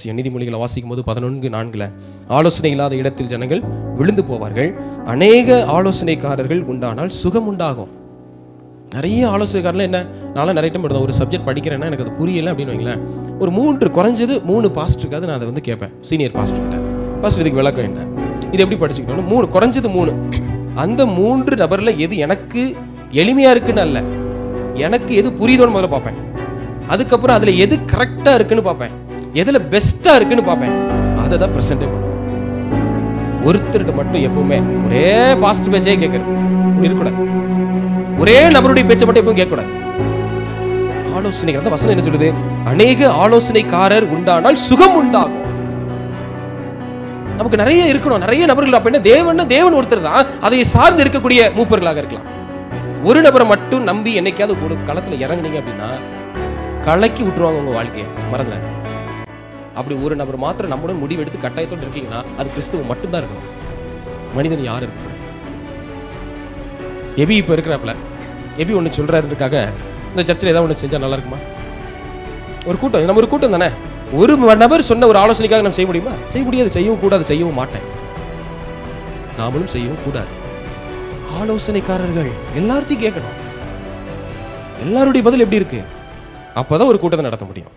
அவசியம் நீதிமொழிகளை வாசிக்கும் போது பதினொன்று நான்கில் ஆலோசனை இல்லாத இடத்தில் ஜனங்கள் விழுந்து போவார்கள். அநேக ஆலோசனைக்காரர்கள் உண்டானால் சுகம் உண்டாகும். நிறைய ஆலோசனைக்காரர்கள் என்ன? நான்லாம் நிறைய டைம் ஒரு சப்ஜெக்ட் படிக்கிறேன்னா எனக்கு அது புரியல அப்படின்னு வைங்களேன். ஒரு மூன்று குறைஞ்சது மூணு பாஸ்டருக்காவது நான் அதை வந்து கேட்பேன். சீனியர் பாஸ்டர்கிட்ட பாஸ்டர் இதுக்கு விளக்கம் என்ன? இது எப்படி படிச்சுக்கணும் மூணு குறைஞ்சது மூணு. அந்த மூன்று நபர்ல எது எனக்கு எளிமையா இருக்குன்னு அல்ல. எனக்கு எது புரியுதோன்னு முதல்ல பார்ப்பேன். அதுக்கப்புறம் அதுல எது கரெக்டா இருக்குன்னு பார்ப்பேன். எதுல பெஸ்டா இருக்குன்னு பார்ப்பேன். அதை தான் ப்ரெசென்டே பண்ணுவேன் ஒருத்தர்கிட்ட மட்டும் எப்பவுமே ஒரே பாஸ்ட் பேச்சே கேட்கறது. இருக்கக்கூடாது. ஒரே நபருடைய பேச்சை மட்டும் எப்பவும் கேட்கக்கூடாது. ஆலோசனைகள் அந்த வசனம் என்ன சொல்லுது? அநேக ஆலோசனைக்காரர் உண்டானால் சுகம் உண்டாகும். நமக்கு நிறைய இருக்கணும். நிறைய நபர்கள் அப்படின்னா என்ன? தேவன் தேவன் ஒருத்தர் தான். அதை சார்ந்து இருக்கக்கூடிய மூப்பர்களாக இருக்கலாம். ஒரு நபரை மட்டும் நம்பி என்னைக்காவது ஒரு களத்துல இறங்குனீங்க அப்படின்னா கலக்கி விட்டுருவாங்க உங்க வாழ்க்கையை. மறந்துடாங்க அப்படி ஒரு நபர் மாத்திரம் நம்முடன் முடிவெடுத்து கட்டாயத்தோடு இருக்கீங்கன்னா அது கிறிஸ்துவ மட்டும்தான் இருக்கணும். மனிதன் யார் இருக்கணும் எபி இப்போ இருக்கிறாப்புல. எபி ஒன்று சொல்கிறாருக்காக இந்த சர்ச்சில் ஏதாவது ஒன்று செஞ்சால் நல்லா இருக்குமா? ஒரு கூட்டம் நம்ம ஒரு கூட்டம் தானே? ஒரு நபர் சொன்ன ஒரு ஆலோசனைக்காக நம்ம செய்ய முடியுமா? செய்ய முடியாது செய்யவும் கூடாது செய்யவும் மாட்டேன். நாமளும் செய்யவும் கூடாது. ஆலோசனைக்காரர்கள் எல்லார்ட்டையும் கேட்கணும். எல்லாருடைய பதில் எப்படி இருக்கு? அப்பதான் ஒரு கூட்டத்தை நடத்த முடியும்.